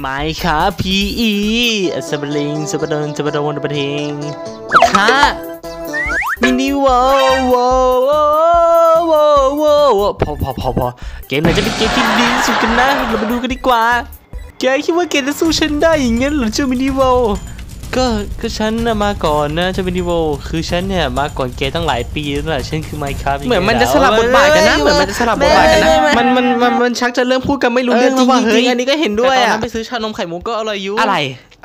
ไม้ครับพีอีสบลิงสบดนสบดนปะเทงปะทะมินิวอลวอลวอลวอลพอพอพอพอเกมไหนจะเป็นเกมที่ดีสุดกันนะ เรามาดูกันดีกว่า แกคิดว่าแกจะสู้ฉันได้อย่างงั้นหรอเจ้ามินิวอล ก็ก็ฉันน่ะมาก่อนนะเจ้ามินิวอลคือฉันเนี่ยมาก่อนแกตั้งหลายปีแล้วล่ะฉันคือไมครับเหมือนมันจะสลับบทบาทกันนะเหมือนมันจะสลับบทบาทกันนะมันมันมันมันชักจะเริ่มพูดกันไม่รู้เอเรื่อองจริแล้วงว่าจเฮ้ริยงอันนี้ก็เห็นด้วยแต่ตอนอะนั้นไปซื้อชานมไข่มุกก็อร่อยอยู่อะไร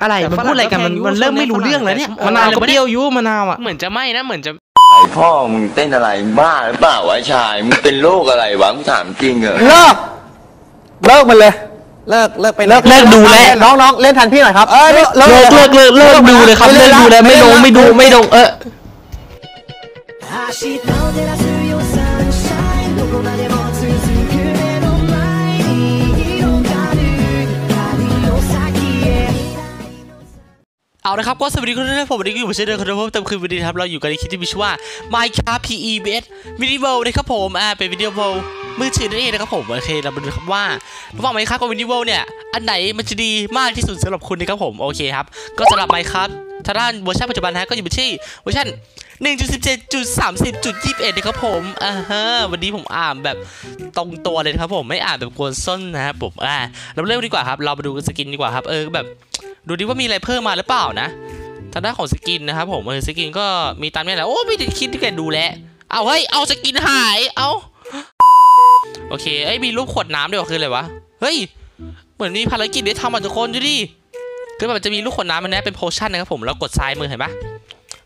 อะไรแต่มันพูดอะไรกันมันฝรั่งมันเริ่มไม่รู้เรื่องแล้วเนี่ยฝรั่งมะนาวก็ไม่ได้เปรี้ยวอยุมะนาวอะเหมือนจะไม่นะเหมือนจะไอพ่อมึงเต้นอะไรบ้าหรือเปล่าวะชายมึงเป็นโรคอะไรวะมึงถามจริงเหรอเลิกเลิกมันเลย เลิกเลิกไปเลิกเลิกดูแลน้องน้องเล่นแทนพี่หน่อยครับเออเลิกเลิกเลิกเลิกดูเลยครับเลิกดูแล้ไม่ลงไม่ดูไม่ลงเออเอาละครับก็สวัสดีคุณผู้ชมวันนี้อยู่เช่นเดิมคุณผู้ชมเติมคืนวันนี้ครับเราอยู่กันในคลิปที่มีชื่อว่า Minecraft PEBS Mini World นะครับผมอ่าเป็นวิดีโอ มือถือนั่นเองนะครับผมโอเคเรามาดูครับว่าระหว่าง Minecraft กับ Minivo เนี่ยอันไหนมันจะดีมากที่สุดสำหรับคุณนะครับผมโอเคครับก็สำหรับ Minecraft ถ้าด้านเวอร์ชันปัจจุบันนะฮะก็อยู่ที่เวอร์ชัน1.17.30.21นะครับผมอ่าฮะวันนี้ผมอ่านแบบตรงตัวเลยนะครับผมไม่อ่านแบบกวนส้นนะครับผมอ่าเราเริ่มดีกว่าครับ เรามาดูสกินดีกว่าครับเออแบบ ดูดิว่ามีอะไรเพิ่มมาหรือเปล่านะทางด้านของสกินนะครับผมเออสกินก็มีตามนี้แหละโอ้ไม่ได้คิดที่แกดูแลเอาเฮ้ยเอาสกินหายเอา โอเคเอ้ยมีรูปขวดน้ำด้วยเหรอคืออะไรวะ เฮ้ย เหมือนมีภารกิจได้ทำอะทุกคนดูดิคือแบบจะมีลูกขวดน้ำมันนะเป็นโพชั่นนะครับผมแล้วกดซ้ายมือเห็นปะ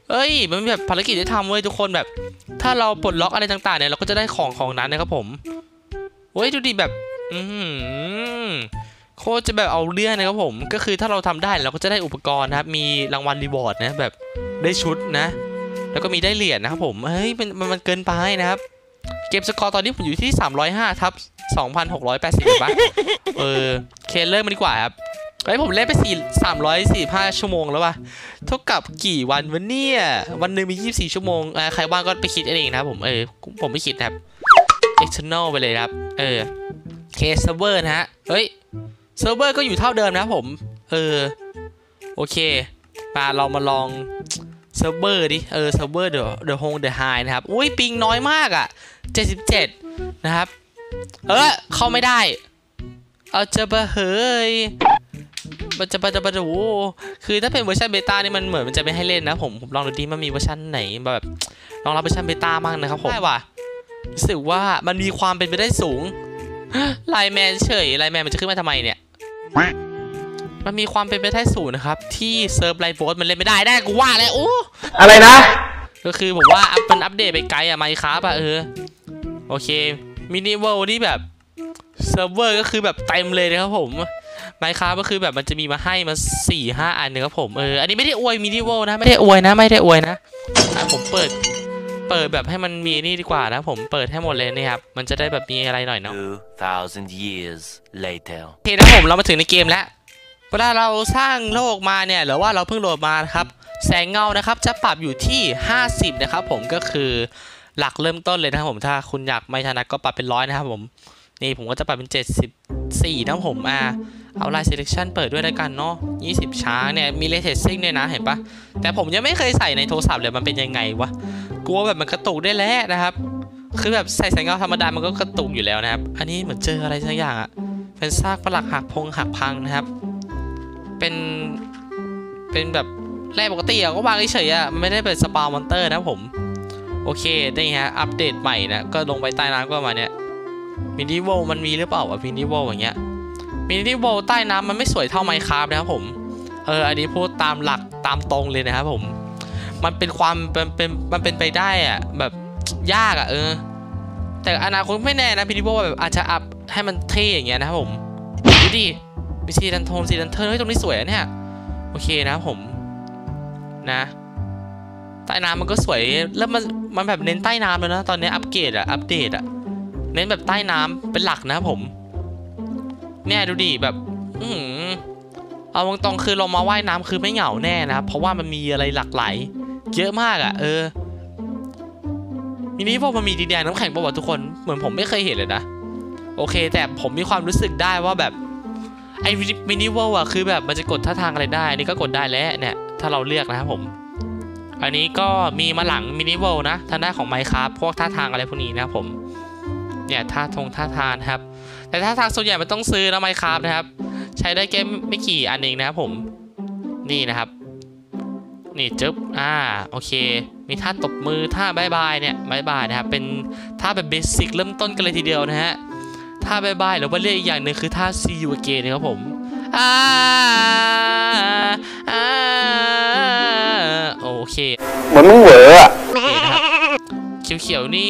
เอ้ย มันมีแบบภารกิจได้ทำเว้ยทุกคนแบบ ถ้าเราปลดล็อกอะไรต่างๆเนี่ยเราก็จะได้ของของนั้นนะครับผมเฮ้ยดูดิแบบ อือหือโคตรจะแบบเอาเรื่องนะครับผม ก็คือถ้าเราทำได้เราก็จะได้อุปกรณ์นะครับ มีรางวัลรีวอร์ดนะแบบได้ชุดนะ แล้วก็มีได้เหรียญนะครับผม เฮ้ยมันมันเกินไปนะครับ เกมสกอร์ตอนนี้ผมอยู่ที่ 305ทับ2,680เห็นปะเออ เคเริ่มมาดีกว่าครับเฮ้ยผมเล่นไป4 345 ชั่วโมงแล้วว่ะเท่ากับกี่วันวะเนี่ย วันหนึ่งมี 24 ชั่วโมงอ่าใครว่างก็ไปคิดเองนะครับผม เออ ผมไม่คิดนะครับ external ไปเลยครับ เออเคเซิร์ฟเวอร์นะฮะ เฮ้ย เซิร์ฟเวอร์ก็อยู่เท่าเดิมนะครับผม เออ โอเค มาเรามาลองเซิร์ฟเวอร์ดิ เออเซิร์ฟเวอร์เดอะเดอะโฮงเดอะไฮนะครับ อุ้ยปิงน้อยมากอะ่ะ 77 นะครับ เออเข้าไม่ได้ เอาจะบะเฮ้ยมันจะบะจะบะโอ้คือถ้าเป็นเวอร์ชันเบต้านี่มันเหมือนมันจะไม่ให้เล่นนะผมผมลองดูดิมันมีเวอร์ชันไหนแบบลองรับเวอร์ชันเบต้ามั่งนะครับผมได้ว่ะรู้สึกว่ามันมีความเป็นไปได้สูงไลน์แมนเฉยไลน์แมนมันจะขึ้นมาทำไมเนี่ย มันมีความเป็นไปได้สูงนะครับ ที่เซิร์ฟไลฟ์โบสมันเล่นไม่ได้ได้กูว่าแล้วโอ้อะไรนะ ก็คือผมว่าอัพมันอัปเดตไปไกลอะไมค์ครับอะเออ โอเคมินิเวิลด์นี่แบบเซิร์ฟเวอร์ก็คือแบบเต็มเลยนะครับผมไมค์ครับก็คือแบบมันจะมีมาให้มาสี่ห้าอันนะครับผมเอออันนี้ไม่ได้อวยมินิเวิลด์นะไม่ได้อวยนะไม่ได้อวยนะอะผมเปิดเปิดแบบให้มันมีนี่ดีกว่านะผมเปิดให้หมดเลยนี่ครับ มันจะได้แบบมีอะไรหน่อยเนาะ2,000 years later. โอเคนะครับผมเรามาถึงในเกมแล้ว เวลาเราสร้างโลกมาเนี่ยหรือว่าเราเพิ่งโหลดมานะครับ แสงเงานะครับจะปรับอยู่ที่ 50 นะครับ ผมก็คือหลักเริ่มต้นเลยนะครับผมถ้าคุณอยากไม่ถนัดก็ปรับเป็นร้อยนะครับผมนี่ผมก็จะปรับเป็น 74นะผมอ่าเอาไลน์ selection เปิดด้วยแล้วกันเนาะ20 ช้างเนี่ยมี ray tracing ด้วยนะเห็นปะแต่ผมยังไม่เคยใส่ในโทรศัพท์เลยมันเป็นยังไงวะกลัวแบบมันกระตุกได้แล้วนะครับ คือแบบใส่แสงเงาธรรมดามันก็กระตุกอยู่แล้วนะครับ อันนี้เหมือนเจออะไรสักอย่างอะเป็นซากปลักหักพงหักพังนะครับ เป็นเป็นแบบแร่ปกติอะก็วางเฉยอะมันไม่ได้เป็นสปาวมอนเตอร์นะผม โอเคนี่ฮะ อัปเดตใหม่นะก็ลงไปใต้น้ำก็มาเนี้ยมินิโวมันมีหรือเปล่าวะมินิโวอย่างเงี้ยมินิโวใต้น้ำมันไม่สวยเท่าไมค์คราฟนะครับผมเอออันนี้พูดตามหลักตามตรงเลยนะครับผม มันเป็นความเป็นเป็นมันเป็นไปได้อะแบบยากอะเออ แต่อนาคตไม่แน่นะพินิโบแบบอาจจะอัพให้มันเท่อย่างเงี้ยนะครับผมดูดิ มีซีดันโทมซีดันเทอร์เฮ้ยตรงนี้สวยเนี่ย โอเคนะผม นะใต้น้ำมันก็สวยแล้วมันมันแบบเน้นใต้น้ำแล้วนะ ตอนนี้อัปเกรดอะอัปเดตอะเน้นแบบใต้น้ำเป็นหลักนะผม เนี่ยดูดิแบบ อืออเอาตรงๆคือลงมาว่ายน้ำคือไม่เหงาแน่นะเพราะว่ามันมีอะไรหลากหลายเยอะมากอะเออมินิพวกมันมีดีแดงน้ำแข็งประวัติทุกคนเหมือนผมไม่เคยเห็นเลยนะ โอเค แต่ผมมีความรู้สึกได้ว่าแบบ ไอ้มินิวอลอะคือแบบมันจะกดท่าทางอะไรได้อันนี้ก็กดได้แล้วเนี่ยถ้าเราเลือกนะครับผม อันนี้ก็มีมาหลังมินิวอลนะทางด้านของไมค์ครับพวกท่าทางอะไรพวกนี้นะครับผมเนี่ยท่าทงท่าทางนครับ แต่ท่าทางส่วนใหญ่มันต้องซื้อนะไมค์ครับนะครับ ใช้ได้แค่ไม่กี่อันเองนะครับผมนี่นะครับ นี่จึ๊บอ่าโอเค มีท่าตบมือท่าบายบายเนี่ยบายบายนะครับเป็นท่าแบบเบสิกเริ่มต้นกันเลยทีเดียวนะฮะ ท่าบายบายหรือว่าเรียกอีกอย่างหนึ่งคือท่า see you again นะครับผมอ่าอ่าโอเคเหมือนมึงเหวออะโอเคนะครับเขียวๆนี่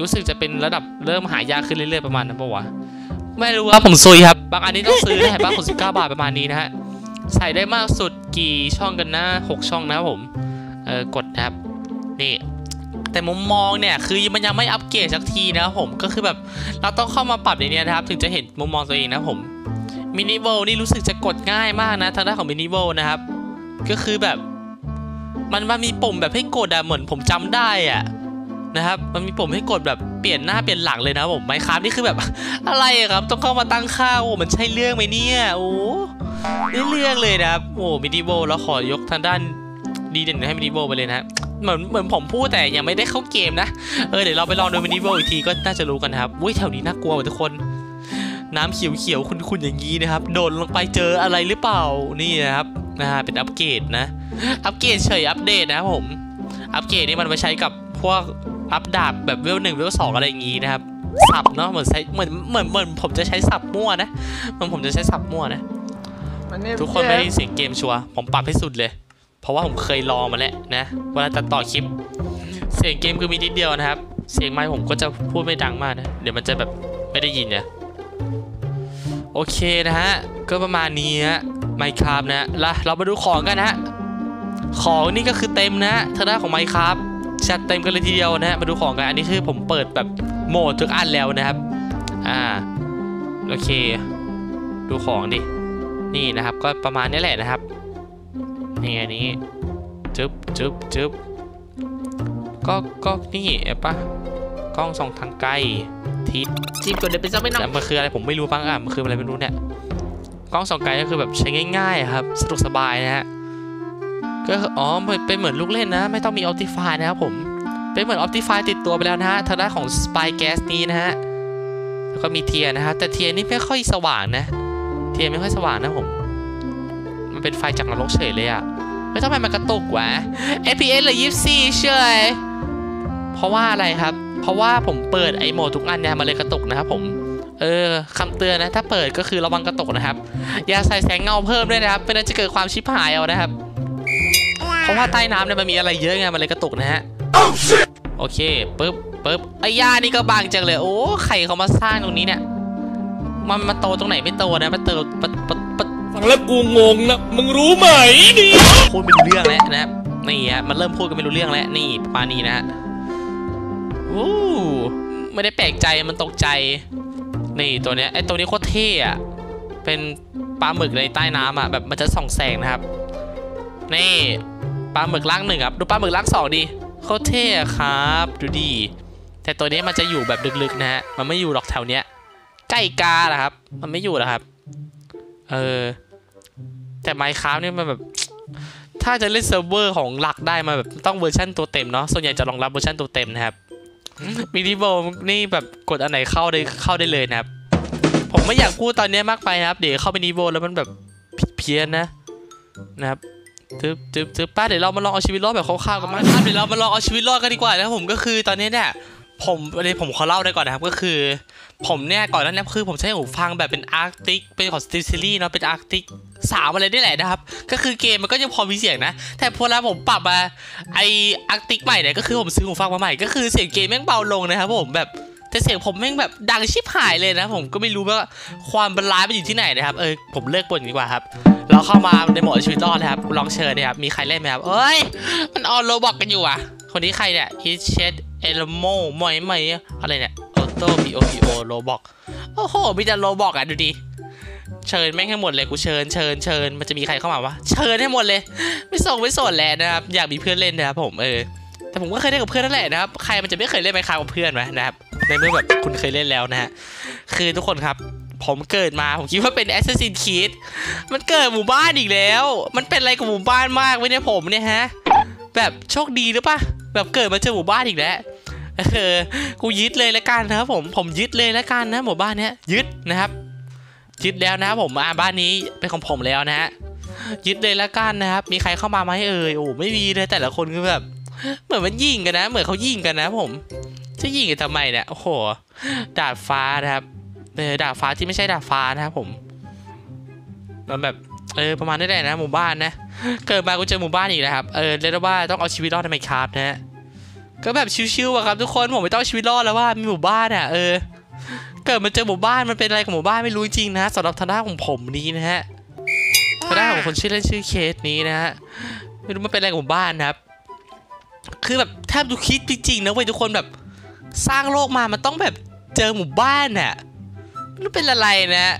รู้สึกจะเป็นระดับเริ่มหายากขึ้นเรื่อยๆประมาณนั้นปะวะไม่รู้ครับผมซุยครับบางอันนี้ต้องซื้อนะเห็นป่ะ69บาทประมาณนี้นะฮะใส่ได้มากสุดกี่ช่องกันนะ6ช่องนะครับผมเออกดนะครับนี่ แต่มุมมองเนี่ยคือมันยังไม่อัปเกรดสักทีนะครับผมก็คือแบบเราต้องเข้ามาปรับในเนี้ยนะครับ ถึงจะเห็นมุมมองตัวเองนะผมมินิโวนี่รู้สึกจะกดง่ายมากนะทางด้านของมินิโวนะครับ ก็คือแบบ มันมันมีปุ่มแบบให้กดอะเหมือนผมจำได้อะนะครับมันมีปุ่มให้กดแบบเปลี่ยนหน้าเปลี่ยนหลังเลยนะผมไมครับนี่คือแบบ อะไรครับ ต้องเข้ามาตั้งค่าโอ้มันใช่เรื่องไหมเนี่ยโอ้นี่เรื่องเลยนะครับโอ้มินิโวแล้วขอยกทางด้าน ดีเด่นให้มินิโวไปเลยนะเหมือนเหมือนผมพูดแต่ยังไม่ได้เข้าเกมนะ เออเดี๋ยวเราไปลองดูมินิโวอีกทีก็น่าจะรู้กันนะครับอุ้ยแถวนี้น่ากลัวว่ะทุกคน น้ำเขียวๆขุ่นๆอย่างนี้นะครับ โดนลงไปเจออะไรหรือเปล่านี่นะครับนะฮะเป็นอัปเกรดนะ อัปเกรดเฉยอัปเดตนะครับผมอัปเกรดนี่มันไปใช้กับพวกอัปดาบแบบเวลหนึ่งเวลสองอะไรอย่างงี้นะครับสับเนาะเหมือนใช้เหมือนเหมือนเหมือนผมจะใช้สับมั่วนะเหมันผมจะใช้สับมั่วนะทุกคนไม่ได้ยินเสียงเกมชัวร์ผมปรับให้สุดเลย เพราะว่าผมเคยลองมาแล้วนะเวลาตัดต่อคลิป เสียงเกมคือมีนิดเดียวนะครับ เสียงไมค์ผมก็จะพูดไม่ดังมากนะเดี๋ยวมันจะแบบไม่ได้ยินเนี่ยโอเคนะฮะ ก็ประมาณนี้ฮะไมค์ครับนะล้วเรามาดูของกันนะฮะของนี่ก็คือเต็มนะทางด้านของไมค์ครับจัดเต็มกันเลยทีเดียวนะฮะมาดูของกันอันนี้คือผมเปิดแบบโหมดทุกอันแล้วนะครับอ่าโอเค ดูของดินี่นะครับ ก็ประมาณนี้แหละนะครับ นี่อันนี้จึ๊บจึ๊บจึ๊บก็ก็นี่เอะปะกล้องส่องทางไกลทิศจีบกดเดี๋ยวเป็นซับไม่น้องแต่มันคืออะไรผมไม่รู้บ้างอะมันคืออะไรไม่รู้เนี่ยกล้องส่องไกลก็คือแบบใช้ง่ายๆครับสะดวกสบายนะฮะก็อ๋อเป็นเหมือนลูกเล่นนะ ไม่ต้องมี Optify นะครับผมเป็นเหมือน Optify ติดตัวไปแล้วนะฮะทางด้านของ Spy Gas นี้นะฮะแล้วก็มีเทียร์นะฮะแต่เทียร์นี่ไม่ค่อยสว่างนะ เทียร์ไม่ค่อยสว่างนะผม มันเป็นไฟจากนรกเฉยเลยอะ ไม่ทำไมมันกระตุกวะ FPS เหลือ24เฉยเพราะว่าอะไรครับ เพราะว่าผมเปิดไอโหมดทุกอันเนี่ยมันเลยกระตุกนะครับผมเออคำเตือนนะถ้าเปิดก็คือระวังกระตุกนะครับ อย่าใส่แสงเงาเพิ่มด้วยนะครับไม่นั้นจะเกิดความชิบหายเอานะครับ เพราะว่าใต้น้ำเนี่ยมันมีอะไรเยอะไงมันเลยกระตุกนะฮะโอเคปึ๊บปึ๊บไอ้ย่านี่ก็บางจังเลยโอ้ใครเขามาสร้างตรงนี้เนี่ยมันมาโตตรงไหนไม่โตนะมันโตปะปะปะ ฟังแล้วกูงงนะมึงรู้ไหมนี่พูดไม่รู้เรื่องแล้วนะครับนี่ฮะมันเริ่มพูดกันไม่รู้เรื่องแล้วนี่ปาณนี้นะฮะอู้ไม่ได้แปลกใจมันตกใจ นี่ตัวเนี้ยไอตัวนี้โคตรเท่อะเป็นปลาหมึกในใต้น้ำอะแบบมันจะส่องแสงนะครับ นี่ปลาหมึกล่างหนึ่งครับดูปลาหมึกล่างสองดิโคตรเท่ครับ ดูดี แต่ตัวนี้มันจะอยู่แบบลึกๆนะฮะมันไม่อยู่หรอกแถวเนี้ยใกล้กาแหละครับ มันไม่อยู่หรอกครับ เออ แต่ไมค์ค a f t เนี่ยมันแบบ ถ้าจะเล่นเซิร์ฟเวอร์ของหลักได้มาแบบต้องเวอร์ชันตัวเต็มเนาะส่วนใหญ่จะรองรับเวอร์ชันตัวเต็มนะครับมินิโบนี่แบบกดอันไหนเข้าได้เข้าได้เลยนะครับ ผมไม่อยากพูดตอนนี้มากไปนะครับ เดี๋ยวเข้าไปนิโบแล้วมันแบบผิดเพี้ยนนะนะครับจึ๊บจึ๊บจึ๊บป้าเดี๋ยวเรามาลองเอาชีวิตรอดแบบคร่าวๆกันบ้างนะครับเดี๋ยวเรามาลองเอาชีวิตรอดกันดีกว่านะครับผมก็คือตอนนี้เนี่ย ผมอันนี้ผมขอเล่าได้ก่อนนะครับก็คือ ผมเนี่ยก่อนหน้านี้คือผมใช้หูฟังแบบเป็นอาร์ติกเป็นของสติซีรีส์เนาะเป็นอาร์ติกสามอะไรนี่แหละนะครับ ก็คือเกมมันก็ยังพอมีเสียงนะ แต่พอแล้วผมปรับมาไออาร์ติกใหม่เนี่ยก็คือผมซื้อหูฟังมาใหม่ก็คือเสียงเกมแม่งเบาลงนะครับผมแบบแต่เสียงผมแม่งแบบดังชิบหายเลยนะผมก็ไม่รู้ว่าความบรรลัยมันอยู่ที่ไหนนะครับเออผมเลิกบ่นดีกว่าครับเราเข้ามาในโหมดชีวิตรอดนะครับลองเชิญนะครับมีใครเล่นไหมครับเอ้ยมันออนโรบอกกันอยู่อะคนนี้ใครเนี่ยฮิเชต เอลโมมอยไหมอะไรเนี่ยออโต้พีโอพีโอโรบอกโอ้โหมีแต่โรบอกอะดูดิเชิญแม่งให้หมดเลยกูเชิญเชิญเชิญมันจะมีใครเข้ามาวะเชิญให้หมดเลย ไม่ส่งไม่สนแล้วนะครับอยากมีเพื่อนเล่นนะครับผมเออแต่ผมก็เคยเล่นกับเพื่อนนั่นแหละนะครับใครมันจะไม่เคยเล่นไมค์คากับเพื่อนวะนะครับในเมื่อแบบคุณเคยเล่นแล้วนะฮะคือทุกคนครับผมเกิดมาผมคิดว่าเป็น Assassin's Creed มันเกิดหมู่บ้านอีกแล้ว มันเป็นอะไรกับหมู่บ้านมากไว้เนี่ยผมเนี่ยฮะ แบบโชคดีหรือปะแบบเกิดมาเจอหมู่บ้านอีกแล้วเออกูยึดเลยล้วกันนะครับผมผมยึดเลยล้วกันนะหมู่บ้านเนี้ยยึดนะครับยึดแล้วนะผมอ่าบ้านนี้เป็นของผมแล้วนะฮะยึดเลยล้วกันนะครับ มีใครเข้ามาไหมเอ่ยโอ้ไม่มีเลยแต่ละคนคือแบบเหมือนมันยิงกันนะ เหมือนเขายิงกันนะผม จะยิงกันทำไมเนี่ยโอ้โหดาดฟ้านะครับเออดาดฟ้าที่ไม่ใช่ดาดฟ้านะครับผมมันแบบ เออประมาณนี้แหละนะหมู่บ้านนะ เกิดมากูเจอหมู่บ้านอีกแล้วครับ เออเรียกได้ว่าต้องเอาชีวิตรอดในไมค์ครับนะฮะ ก็แบบชิวๆอะครับทุกคนผมไม่ต้องชีวิตรอดแล้วว่ามีหมู่บ้านอะเออ เกิดมาเจอหมู่บ้านมันเป็นอะไรกับหมู่บ้านไม่รู้จริงนะสำหรับทางด้านของผมนี้นะฮะทางด้านของคนชื่อเล่นชื่อเคสนี้นะฮะไม่รู้มันเป็นอะไรกับหมู่บ้านครับ คือแบบแทบดูคิดจริงๆนะเว้ยทุกคนแบบสร้างโลกมามันต้องแบบเจอหมู่บ้านน่ะไม่รู้เป็นอะไรนะ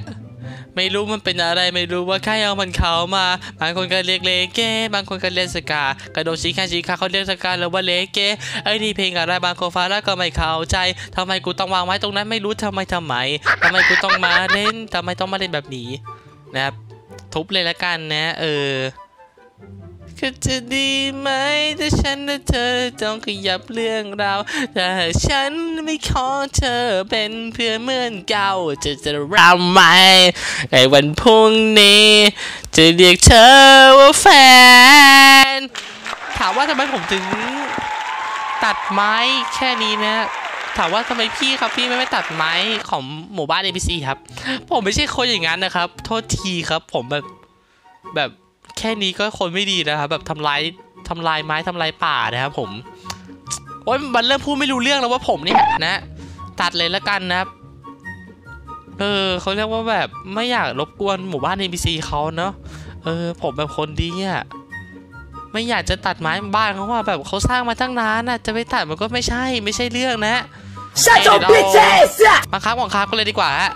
ไม่รู้มันเป็นอะไรไม่รู้ว่าใครเอามันเขามา บางคนก็เรียกเลเก้บางคนก็เรียกสกากระโดดชีคาชีคาเขาเรียกสกาหรือว่าเลเก้ไอ้นี่เพลงอะไรบางคนฟ้าแล้วก็ไม่เข้าใจทำไมกูต้องวางไว้ตรงนั้นไม่รู้ทำไมทำไมทำไมกูต้องมาเล่นทำไมต้องมาเล่นแบบนี้นะครับทุบเลยละกันนะ เออ ก็จะดีไหมถ้าฉันและเธอต้องขยับเรื่องราวแต่ฉันไม่ขอเธอเป็นเพื่อนเหมือนเก่าจะจะรำไหมไอ้วันพรุ่งนี้ จะเรียกเธอว่าแฟน ถามว่าทำไมผมถึงตัดไม้แค่นี้นะถามว่าทำไมพี่ครับพี่ไม่ไม่ตัดไม้ของหมู่บ้าน ABC ครับ ผมไม่ใช่คนอย่างนั้นนะครับ โทษทีครับ ผมแบบแบบ ค่นี้ก็คนไม่ดีนะครับแบบทำลายทำลายไม้ทำลายป่านะครับผมโอ้ยมันเริ่มพูดไม่รู้เรื่องแล้วว่าผมเนี่ยนะ ตัดเลยละกันนะครับ เออเขาเรียกว่าแบบไม่อยากรบกวนหมู่บ้าน NPC เขาเนาะเออ ผมแบบคนดีอะไม่อยากจะตัดไม้บ้านเขาว่าแบบเขาสร้างมาตั้งนานน่ะจะไปตัดมันก็ไม่ใช่ไม่ใช่เรื่องนะ Shut your bitch ass up! มาครับของครับกันเลยดีกว่าฮะ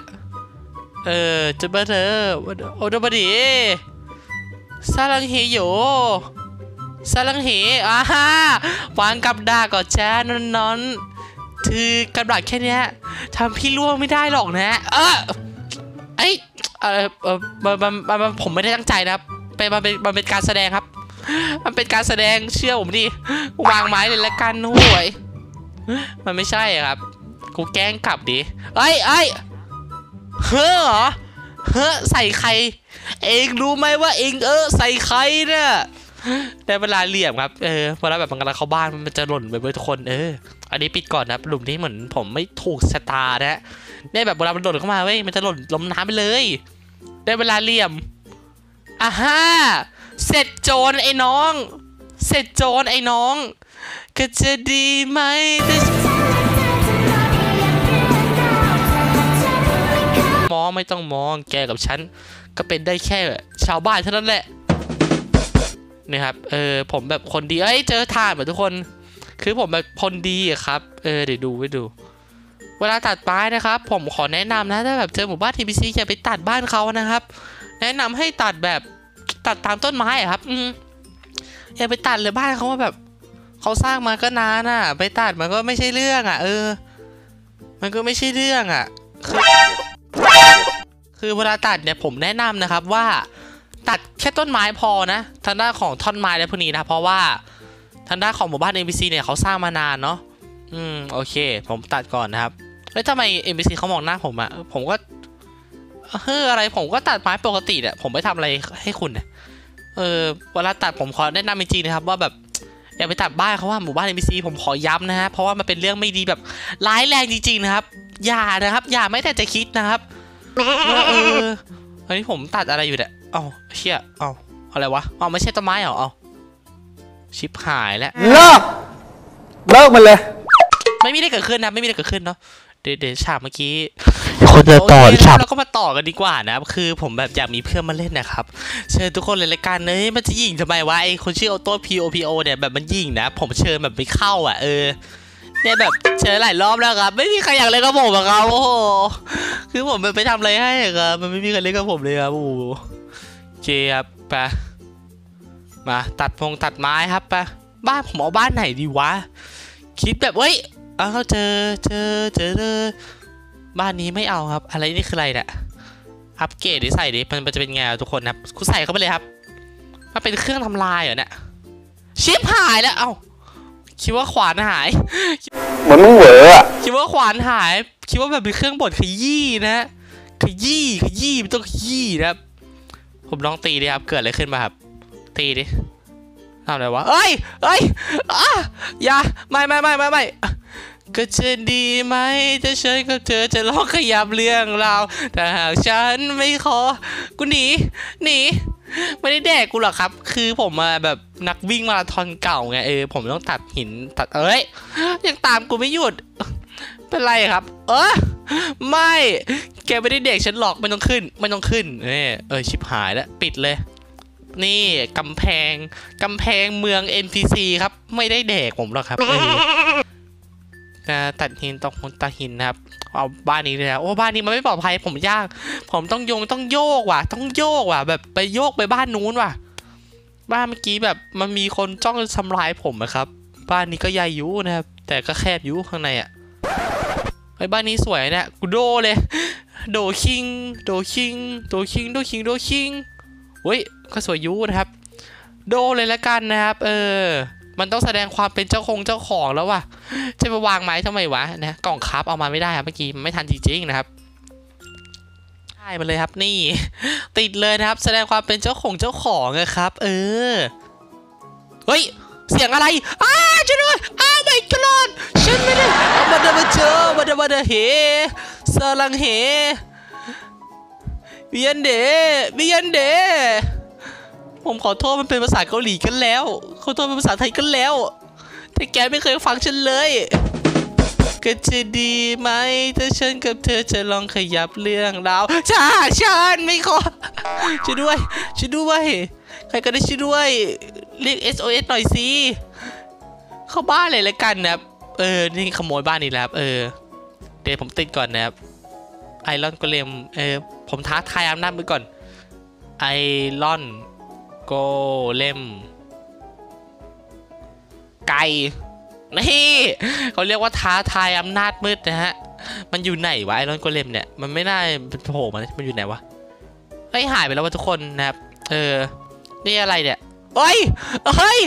เออจะเบอร์เธอโอดบดี ซาลังเฮโยซาลังเฮอ่าฮาวางกับดักก่อนจ้านอนนอนถือกับดักแค่เนี้ยทำพี่ล่วงไม่ได้หรอกนะ เออไอยเออเออมันมันผมไม่ได้ตั้งใจนะครับเป็นมันเป็นมันเป็นการแสดงครับ มันเป็นการแสดงเชื่อผมดิวางไม้เลยละกันห่วยมันไม่ใช่ครับ กูแกล้งกลับดิเอ้ยเอ้เฮ้อเหรอเฮ้อใส่ใคร เองรู้ไหมว่าเองเออใส่ใครเนี่ยได้เวลาเหลี่ยมครับ เออเวลาแบบมันกำลังเข้าบ้านมันจะหล่นไปเว้ยทุกคน เออ อันนี้ปิดก่อนนะหลุมนี้เหมือนผมไม่ถูกชะตานะได้แบบเวลามันหล่นเข้ามาเว้ย มันจะหล่นลงน้ำไปเลย ได้เวลาเหลี่ยมอ่าฮ่าเสร็จโจรไอ้น้อง เสร็จโจรไอ้น้อง ก็จะดีไหม ไม่ต้องมองแกกับฉันก็เป็นได้แค่ชาวบ้านเท่านั้นแหละนี่ครับเออผมแบบคนดีเอ้ยเจอถ่านเหมือนทุกคน คือผมแบบคนดีอะครับเออเดี๋ยวดูไว้ดู เวลาตัดไม้นะครับ ผมขอแนะนำนะถ้าแบบเจอหมู่บ้านทีพีซีอย่าไปตัดบ้านเขานะครับ แนะนำให้ตัดแบบตัดตามต้นไม้อะครับอือย่าไปตัดเลยบ้านเขาว่าแบบเขาสร้างมาก็นานอะ ไปตัดมันก็ไม่ใช่เรื่องอะ เออ มันก็ไม่ใช่เรื่องอะคือ คือเวลาตัดเนี่ยผมแนะนำนะครับว่าตัดแค่ต้นไม้พอนะทางด้านของท่อนไม้และพวกนี้นะเพราะว่าทางด้านของหมู่บ้าน NPC เนี่ยเขาสร้างมานานเนาะอืมโอเค ผมตัดก่อนนะครับเอ้ยทำไม NPC เขามองหน้าผมอะผมก็เฮ้ออะไรผมก็ตัดไม้ปกติเนี่ยผมไม่ทำอะไรให้คุณเนี่ยเออเวลาตัดผมขอแนะนำจริงๆนะครับว่าแบบ อย่าไปตัดบ้านเขาว่าหมู่บ้าน NPC ผมขอย้ำนะฮะเพราะว่ามันเป็นเรื่องไม่ดีแบบร้ายแรงจริงๆนะครับ อย่านะครับ อย่าไม่แต่จะคิดนะครับว่าเอออันนี้ผมตัดอะไรอยู่เนี่ยเอ้าเชี่ยเอ้าอะไรวะเอ้าไม่ใช่ต้นไม้เหรอเอ้าชิปหายแล้วเลิกเลิกมันเลย ไม่มีอะไรเกิดขึ้นนะไม่มีอะไรเกิดขึ้นเนาะเดี๋ยวเดี๋ยวฉากเมื่อกี้ คนจะต่อโเคฉากเราก็มาต่อกันดีกว่านะครับคือผมแบบอยากมีเพื่อนมาเล่นนะครับ เชิญทุกคนเลยละกันเอ้ยมันจะยิงทำไมวะไอคนชื่อออโต้ POPO เนี่ยแบบมันยิงนะ ผมเชิญแบบไม่เข้าอะเออเนี่ยแบบเชิญหลายรอบแล้วครับ ไม่มีใครอยากเล่นกับผมอะครับโอ้โหคือผมแบบไปทำอะไรให้อะครับมันไม่มีใครเล่นกับผมเลยครับโอ้โหโอเคครับไปมาตัดพงตัดไม้ครับไปบ้านผมเอาบ้านไหนดีวะ คิดแบบเฮ้ยเอาเจอเจอเจอเจอ บ้านนี้ไม่เอาครับ อะไรนี่คืออะไรเนี่ยอัปเกรดดิใส่ดิมันมันจะเป็นไงอะทุกคนนะครับกูใส่เข้าไปเลยครับ มันเป็นเครื่องทำลายเหรอเนี่ยชิปหายแล้วเอ้าคิดว่าขวานหายเหมือนมึงเหวออะคิดว่าขวานหาย คิดว่าแบบเป็นเครื่องบดขยี้นะขยี้ขยี้มันต้องขยี้นะครับ ผมลองตีดิครับ เกิดอะไรขึ้นมาครับ ตีดิทำอะไรวะเอ้ยเอ้ยอะอย่าไม่ไม่ไม่ไม่ไม่ ก็จะดีไหมถ้าฉันกับเธอจะลองขยับเรื่องราวแต่หากฉันไม่ขอกูหนีหนีไม่ได้แดกกูหรอกครับ คือผมมาแบบนักวิ่งมาราธอนเก่าไงเออผมต้องตัดหินตัดเอ้ยยังตามกูไม่หยุด เป็นไรครับ เออไม่แกไม่ได้เด็กฉันหรอกไม่ต้องขึ้นไม่ต้องขึ้นเออเออชิบหายแล้วปิดเลย นี่กำแพงกำแพงเมือง NPC ครับ ไม่ได้เด็กผมหรอกครับ ตัดหินตกตัดหินนะครับเอาบ้านนี้เลยนะโอ้บ้านนี้มันไม่ปลอดภัยผมยาก ผมต้องโยงต้องโยกว่ะ ต้องโยกว่ะ แบบไปโยกไปบ้านนู้นว่ะ บ้านเมื่อกี้แบบมันมีคนจ้องทำร้ายผมนะครับ บ้านนี้ก็ใหญ่ยุนะครับ แต่ก็แคบยุข้างในอะไอ้บ้านนี้สวยเนี่ยกูโดเลย โดคิง โดคิง โดคิง โดคิง โดคิงเฮ้ยก็สวยยุนะครับ โดเลยละกันนะครับ เออ มันต้องแสดงความเป็นเจ้าคงเจ้าของแล้วว่ะจะไปวางไม้ทำไมวะนะกล่องคับเอามาไม่ได้ครับเมื่อกี้มันไม่ทันจริงๆนะครับได้มาเลยครับนี่ ติดเลยนะครับ แสดงความเป็นเจ้าของเจ้าของนะครับ เออเฮ้ยเสียงอะไรอ้าช่วยด้วยอ้าไม่กรอดฉันไม่ได้เอามาเดมาเจอมาเดมาเดเฮสลังเฮเวียนเดเวียนเดผมขอโทษมันเป็นภาษาเกาหลีกันแล้ว ขอโทษเป็นภาษาไทยกันแล้ว แต่แกไม่เคยฟังฉันเลยก็จะดีไหมถ้าฉันกับเธอจะลองขยับเรื่องราวช้าฉันไม่ขอช่วยด้วยช่วยด้วย ใครก็ได้ช่วยด้วยเรียก SOS หน่อยสิเข้าบ้านเลยละกันนะครับเออ นี่ขโมยบ้านนี่แหละครับเออ เดี๋ยวผมติดก่อนนะครับไอรอนโกเลมเออ ผมท้าทายอำนาจมือก่อนไอรอนโกเลม ไก่นี่เขาเรียกว่าท้าทายอำนาจมืดนะฮะ มันอยู่ไหนวะไอรอนโกเลมเนี่ย มันไม่น่าเป็นโผล่มามันอยู่ไหนวะเฮ้ยหายไปแล้ววะทุกคนนะครับ เออ นี่อะไรเนี่ยเฮ้ยเฮ้ย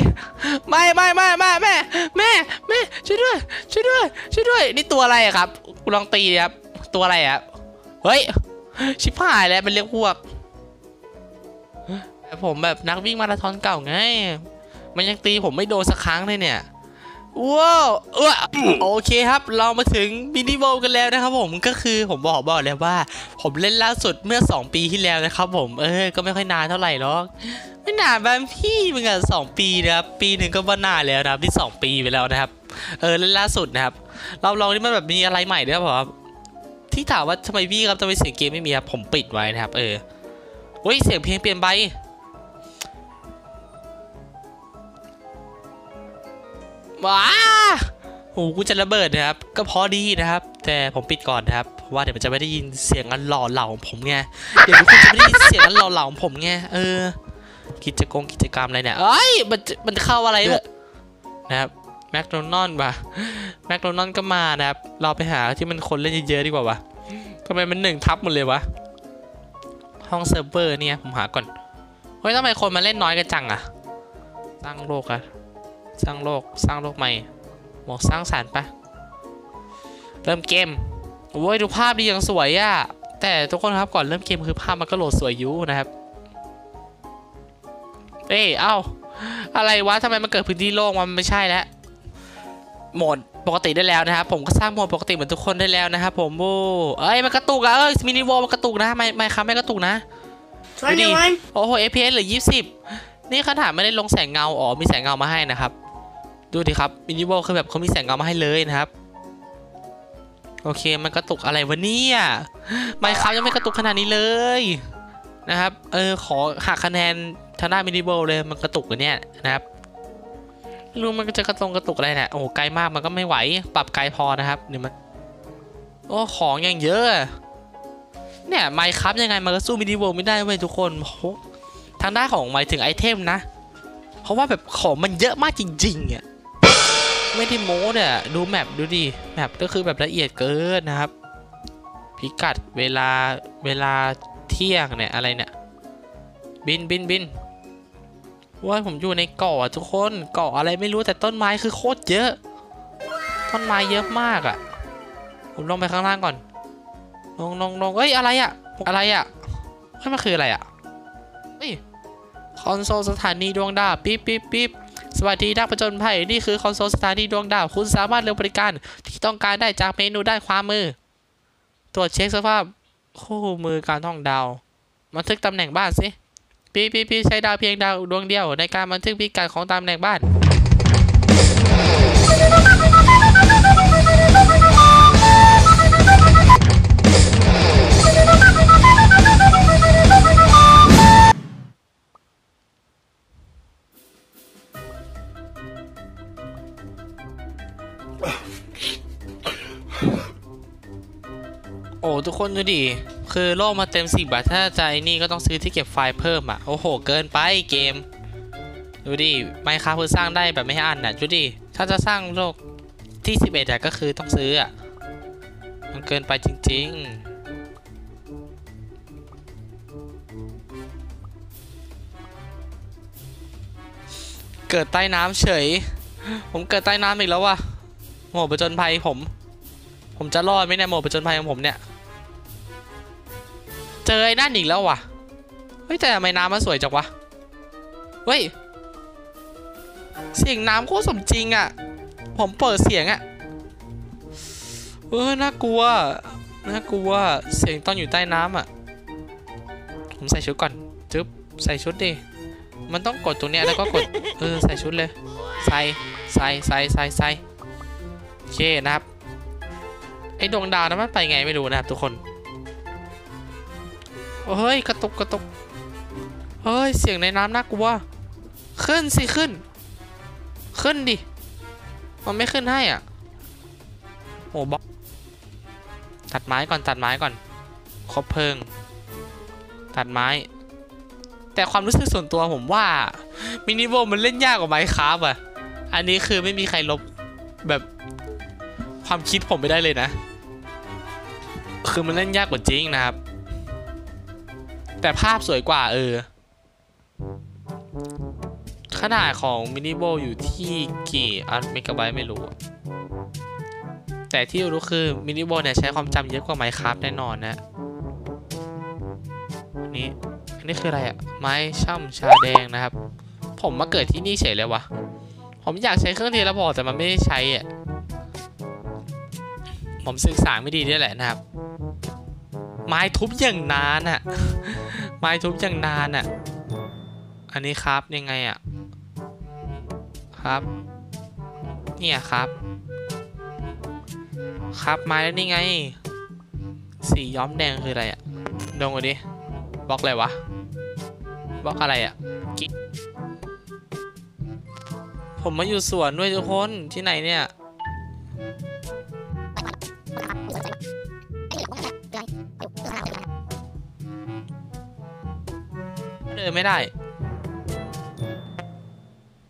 ไม่ไม่ไม่ไม่แม่ แม่แม่ช่วยด้วย ช่วยด้วย ช่วยด้วย นี่ตัวอะไรครับกูลองตีครับ ตัวอะไรอะเฮ้ย ชิบหายแล้วเป็นเรียกพวกแต่ผมแบบนักวิ่งมาราธอนเก่าไง มันยังตีผมไม่โดนสักครั้งเลยเนี่ยว้าวเออโอเคครับ เรามาถึงมินิโวกันแล้วนะครับผมก็คือผมบอกบอกแล้วว่า ผมเล่นล่าสุดเมื่อ 2 ปีที่แล้วนะครับผมเออ ก็ไม่ค่อยนานเท่าไหร่หรอกไม่นานแบบพี่มึงอะสองปีนะครับปีหนึ่งก็ว่านานแล้วนะครับที่สองปีไปแล้วนะครับ เออเล่นล่าสุดนะครับ เราลองนี่มันแบบมีอะไรใหม่ด้วยครับที่ถามว่าทำไมพี่ครับทำไมเสียงเกมไม่มีครับผมปิดไว้นะครับ เออเฮ้ยเสียงเพลงเปลี่ยนไป ว้าโอ้โหกูจะระเบิดนะครับ ก็พอดีนะครับ แต่ผมปิดก่อนนะครับ เพราะว่าเดี๋ยวมันจะไม่ได้ยินเสียงอันหล่อเหล่าของผมไง เดี๋ยวทุกคนจะไม่ได้ยินเสียงอันหล่อเหล่าของผมไง เออ กิจกรรมกิจกรรมอะไรเนี่ย เอ้ย มันจะมันเข้าอะไรเนี่ยนะครับแมคโดนัลด์ว่ะแมคโดนัลด์ก็มานะครับ เราไปหาที่มันคนเล่นเยอะๆดีกว่าวะทำไมมันหนึ่งทับหมดเลยวะ ห้องเซิร์ฟเวอร์เนี่ย ผมหาก่อน เฮ้ยทำไมคนมาเล่นน้อยกันจังอะสร้างโลกอะ สร้างโลก สร้างโลกใหม่ หมวกสร้างสารรค์ปะเริ่มเกม โอ้ยดูภาพดีอย่างสวยอะแต่ทุกคนครับก่อนเริ่มเกมคือภาพมันก็โหลดสวยอยูนะครับ เอ้ยเอ้า อะไรวะทำไมมันเกิดพื้นที่โล่งวะมันไม่ใช่แล้วโหมดปกติได้แล้วนะครับผมก็สร้างโหมดปกติเหมือนทุกคนได้แล้วนะครับผมโอ้เอ้ยมันกระตุกอะเอ้ยมินิวอลมันกระตุกนะไม่ไม่ครับไม่กระตุกนะดูดิโอ้โห FPS เหลือ20นี่เขาถามไม่ได้ลงแสงเงาอ๋อมีแสงเงามาให้นะครับ ดูดิครับมินิวอลคือแบบเขามีแสงเงามาให้เลยนะครับ โอเคมันกระตุกอะไรวะเนี่ยไม่ครับยังไม่กระตุกขนาดนี้เลยนะครับ เออขอหักคะแนนทางด้านมินิวอลเลยมันกระตุกเนี่ยนะครับรู้มันจะกระตรงกระตุกอะไรเนี่ยโอ้ไกลมากมันก็ไม่ไหว ปรับไกลพอนะครับเดี๋ยวมันโอ้ของอย่างเยอะ เนี่ยไมค์ครับยังไงมันก็สู้มินิวอลไม่ได้เว้ยทุกคนโอ้โหทางด้านของหมายถึงไอเทมนะ เพราะว่าแบบของมันเยอะมากจริงๆอะ ไม่ได้โม้เนี่ยดูแมปดูดิแมปก็คือแบบละเอียดเกินนะครับ พิกัดเวลาเวลาที่ที่ยงเนี่ยอะไรเนี่ย บินบินบินว่าผมอยู่ในเกาะทุกคนเกาะอะไรไม่รู้แต่ต้นไม้คือโคตรเยอะ ต้นไม้เยอะมากอะผมลงไปข้างล่างก่อนลงลงลงเอ้ยอะไรอะอะไรอะเฮ้ยมันคืออะไรอะเฮ้ยคอนโซลสถานีดวงดาวปิ๊บปิ๊บปิ๊บ วัสดีนักผจญภัยนี่คือคอนโซลสถานีดวงดาว คุณสามารถเลือกบริการที่ต้องการได้จากเมนูด้านขวามือ ตรวจเช็คสภาพคู่มือการท่องดาวบันทึกตำแหน่งบ้านสิปีปีปีใช้ดาวเพียงดาวดวงเดียว ในการบันทึกพิกัดของตำแหน่งบ้าน โอ้ทุกคนดูดิ คือโลกมาเต็มสิบบาทถ้าจะไอ้นี่ก็ต้องซื้อที่เก็บไฟล์เพิ่มอะ โอ้โห เกินไปเกม ดูดิไมค์คาคือสร้างได้แบบไม่ให้อันน่ะดูดิ ถ้าจะสร้างโลกที่ 11อะก็คือต้องซื้ออะ มันเกินไปจริง ๆเกิดใต้น้ำเฉย ผมเกิดใต้น้ำอีกแล้วว่ะโหประจนภัยผม ผมจะรอดไหมเนี่ยโหมดประจนภัยของผมเนี่ย เจอไอ้นั่นอีกแล้วว่ะ เฮ้ยแต่ทำไมน้ำมันสวยจังวะ เฮ้ย เสียงน้ำโคตรสมจริงอะ่ะ ผมเปิดเสียงอะ่ะ เออน่ากลัว น่ากลัว เสียงตอนอยู่ใต้น้ำอะ่ะ ผมใส่ชุดก่อนจึ๊บใส่ชุดดิ มันต้องกดตรงเนี้ยแล้วก็กด เออใส่ชุดเลย ใส่ ใส่ ใส่ ใส่ใส่โอเคนะครับ ไอ้ดวงดาวนั้นมันไปไงไม่รู้นะครับทุกคน เฮ้ย กระตุกกระตุก เฮ้ย เสียงในน้ำน่ากลัว ขึ้นสิขึ้น ขึ้นดิ มันไม่ขึ้นให้อะโอ้บล็อกตัดไม้ก่อนตัดไม้ก่อน คบเพลิง ตัดไม้ แต่ความรู้สึกส่วนตัวผมว่า มินิโวมันเล่นยากกว่าไมค์คราฟอะ อันนี้คือไม่มีใครลบแบบความคิดผมไม่ได้เลยนะ คือมันเล่นยากกว่าจริงนะครับ แต่ภาพสวยกว่าเออ ขนาดของมินิโบอยู่ที่กี่อันเมกะไบต์ไม่รู้ แต่ที่รู้คือมินิโบเนี่ยใช้ความจำเยอะกว่าไมค์ครับแน่นอนนะนนี้อันนี้คืออะไรอะไม้ช่ำชาแดงนะครับ ผมมาเกิดที่นี่เฉยเลยวะผมอยากใช้เครื่องเทเลพอร์ตแต่มันไม่ได้ใช้อะผมศึกษาไม่ดีนี่แหละนะครับ ไม้ทุบอย่างนานอะ ไม้ทุบอย่างนานอะอันนี้ครับยังไงอะครับ เนี่ยครับ ครับไม้แล้วนี่ไง สีย้อมแดงคืออะไรอะดงมาดิบล็อกอะไรวะบล็อกอะไรอะกิผมมาอยู่สวนด้วยทุกคนที่ไหนเนี่ย เดินไม่ได้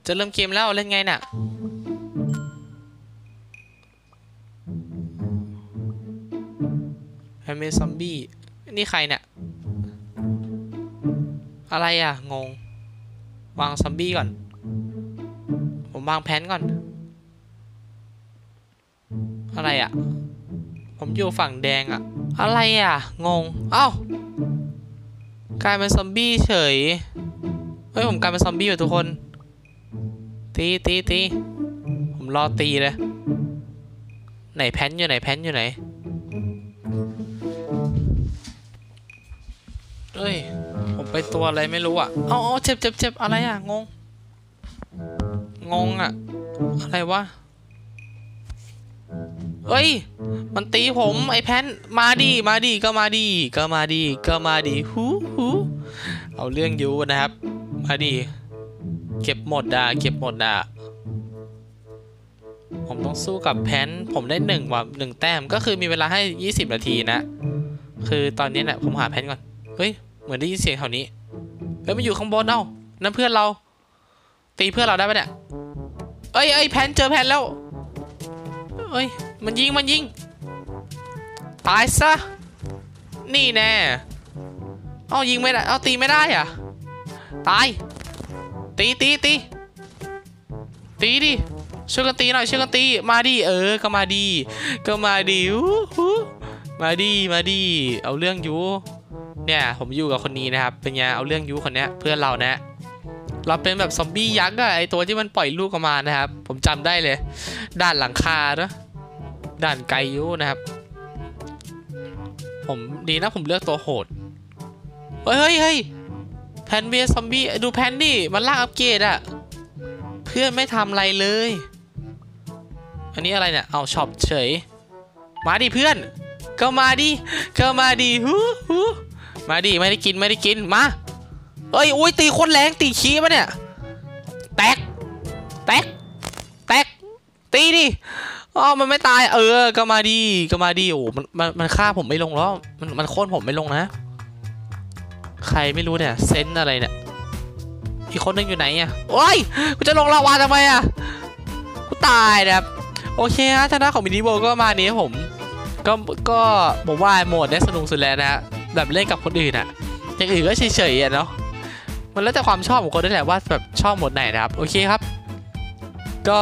จะเริ่มเกมแล้วเล่นไงน่ะแฮมเมซอมบี้ นี่ใครเนี่ย อะไรอะ งง วางซอมบี้ก่อน ผมวางแผนก่อน อะไรอะ ผมอยู่ฝั่งแดงอะ อะไรอะ งง เอ้า กลายเป็นซอมบี้เฉย เฮ้ยผมกลายเป็นซอมบี้อยู่ทุกคน ตีตีตีผมรอตีเลย ไหนแพนอยู่ไหนแพนอยู่ไหนเฮ้ย ผมไปตัวอะไรไม่รู้อะ เอาเอาเจ็บเจ็บเจ็บอะไรอะ งง งงอะ อะไรวะ เฮ้ย มันตีผมไอ้แพน มาดี มาดี ก็มาดี ก็มาดี ก็มาดี ฮูฮู เอาเรื่องยูนะครับ มาดี เก็บหมดอะเก็บหมดอะผมต้องสู้กับแพนผมได้หนึ่งว่ะหนึ่งแต้มก็คือมีเวลาให้ 20 นาทีนะ คือตอนนี้เนี่ยผมหาแพนก่อน เฮ้ย เหมือนได้ยินเสียงแถวนี้เฮ้ยมันอยู่ข้างบนเอ้านั่นเพื่อนเรา ตีเพื่อนเราได้ปะเนี่ยเอ้ยเอ้ยแพนเจอแพนแล้วเอ้ยมันยิงมันยิง ตายซะ นี่แน่ เอายิงไม่ได้เอาตีไม่ได้อะตาย ตีตีตีตีดิช่วยกันตีหน่อยช่วยกันตีมาดิเออ ก็มาดีก็มาดีอู้หูมาดีมาดีเอาเรื่องอยูเนี่ยผมอยู่กับคนนี้นะครับเป็นไงเอาเรื่องอยูคนเนี้ยเพื่อนเรานะเราเป็นแบบซอมบี้ยักษ์อะไอตัวที่มันปล่อยลูกออกมานะครับ ผมจำได้เลย ด้านหลังคาเนอะด้านไกลยูนะครับ ผมดีนะผมเลือกตัวโหด เฮ้ยเฮ้ยเฮ้ยแพนเบียซอมบี้ดูแพนดิมันลากอัปเกรดอะเพื่อนไม่ทำอะไรเลย อันนี้อะไรเนี่ย เอาช็อปเฉย มาดิเพื่อน ก็มาดิก็มาดิฮู้ฮู้มาดิไม่ได้กินไม่ได้กินมาเอ้ยอุ้ยตีคนแรงตีขี้ปะเนี่ยแตกแตกแตกตีดิอ๋อมันไม่ตายเออก็มาดีก็มาดีโอ้มันมันมันฆ่าผมไม่ลงแล้วมันมันโค่นผมไม่ลงนะ ใครไม่รู้เนี่ยเซนอะไรเนี่ยอีกคนนึงอยู่ไหนอะโอ้ยกูจะลงลาวาทำไมอะกูตายนะครับโอเคฮะชนะของมินิโบก็มานี้ผมก็ก็ผมว่าโหมดเนี้ยสนุกสุดแล้วนะแบบเล่นกับคนอื่นอะอย่างอื่นก็เฉยๆอะเนาะมันแล้วแต่ความชอบของคนด้วยแหละว่าแบบชอบโหมดไหนนะครับโอเคครับ ก็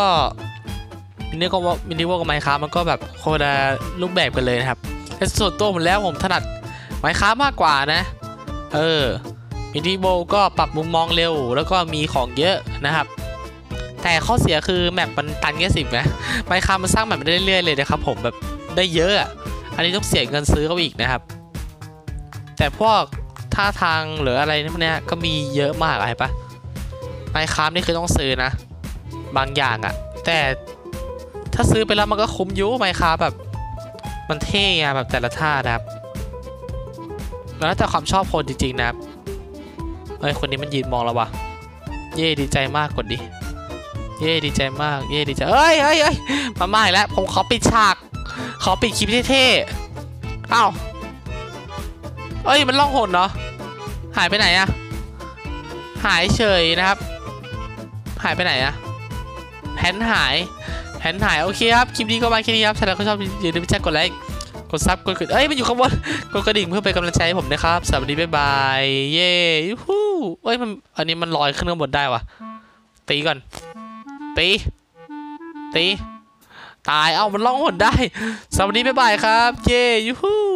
มินิโกมินิโวกับไมค์คามันก็แบบโคนละรูปแบบกันเลยนะครับแต่ส่วนตัวผมแล้วผมถนัดไมค์คามากกว่านะ เออมินิโวก็ปรับมุมมองเร็ว แล้วก็มีของเยอะนะครับ แต่ข้อเสียคือแมปมันตันแค่สิบนะไมค์คามันสร้างแมปมาได้เรื่อยๆเลยนะครับผมแบบได้เยอะอะอันนี้ต้องเสียเงินซื้อเขาอีกนะครับ แต่พวกท่าทางหรืออะไรพวกเนี้ยก็มีเยอะมากอะเห็นปะไมค์คานี่คือต้องซื้อนะ บางอย่างอะแต่ถ้าซื้อไปแล้วมันก็คุ้มยุไมค์คาแบบ มันเท่อะแบบแต่ละท่านะครับ แล้วแต่ความชอบคนจริงๆนะครับเฮ้ยคนนี้มันยืนมองเราวะเย่ดีใจมากกดดิเย่ดีใจมากเย่ดีใจเอ้ยเอ้ยเอ้ยมาไม่แล้วผมขอปิดฉากขอปิดคลิปเท่ๆอ้าวเอ้ยมันล่องหนเนาะหายไปไหนอะหายเฉยนะครับ หายไปไหนอะแผนหายแผนหายโอเคครับคลิปนี้ก็มาแค่นี้ครับถ้าเราชอบอย่าลืมแชร์กดไลค์ กดซับกดกดเอ้ยมันอยู่ข้างบนกดกระดิ่งเพื่อเป็นกำลังใจให้ผมนะครับสวัสดีบ๊ายบายเย้ยูฮู้เอ้ยมันอันนี้มันลอยขึ้นข้างบนได้วะตีก่อนตีตีตายเอ้ามันล่องหนได้สวัสดีบ๊ายบายครับเย้ยูฮู้